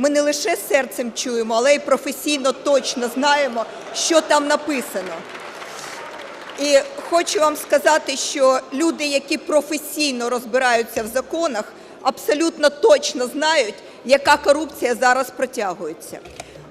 ми не лише серцем чуємо, але й професійно точно знаємо, що там написано. І хочу вам сказати, що люди, які професійно розбираються в законах, абсолютно точно знають, яка корупція зараз протягується.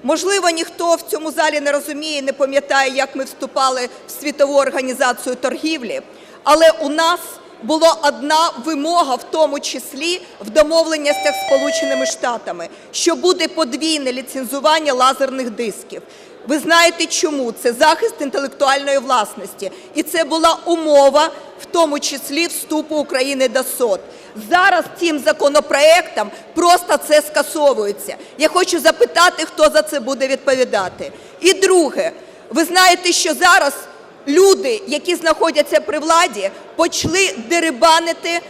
Можливо, ніхто в цьому залі не розуміє, не пам'ятає, як ми вступали в світову організацію торгівлі, але у нас була одна вимога, в тому числі в домовленостях з Сполученими Штатами, що буде подвійне ліцензування лазерних дисків. Ви знаєте чому? Це захист інтелектуальної власності. І це була умова, в тому числі вступу України до СОТ. Зараз цим законопроектом просто це скасовується. Я хочу запитати, хто за це буде відповідати. І друге, ви знаєте, що зараз люди, які знаходяться при владі, почали дерибанити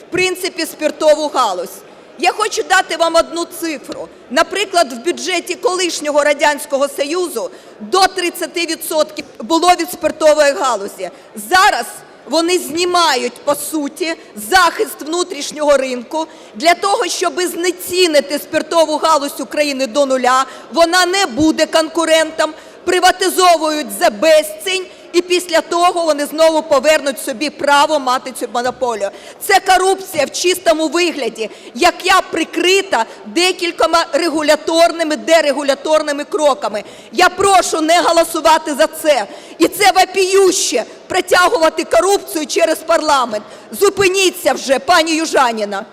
в принципі спиртову галузь. Я хочу дати вам одну цифру. Наприклад, в бюджеті колишнього Радянського Союзу до 30% було від спиртової галузі. Зараз вони знімають, по суті, захист внутрішнього ринку для того, щоб знецінити спиртову галузь України до нуля. Вона не буде конкурентом, приватизовують за безцінь, і після того вони знову повернуть собі право мати цю монополію. Це корупція в чистому вигляді, яка прикрита декількома регуляторними, дерегуляторними кроками. Я прошу не голосувати за це. І це вопіюще протягувати корупцію через парламент. Зупиніться вже, пані Южаніна.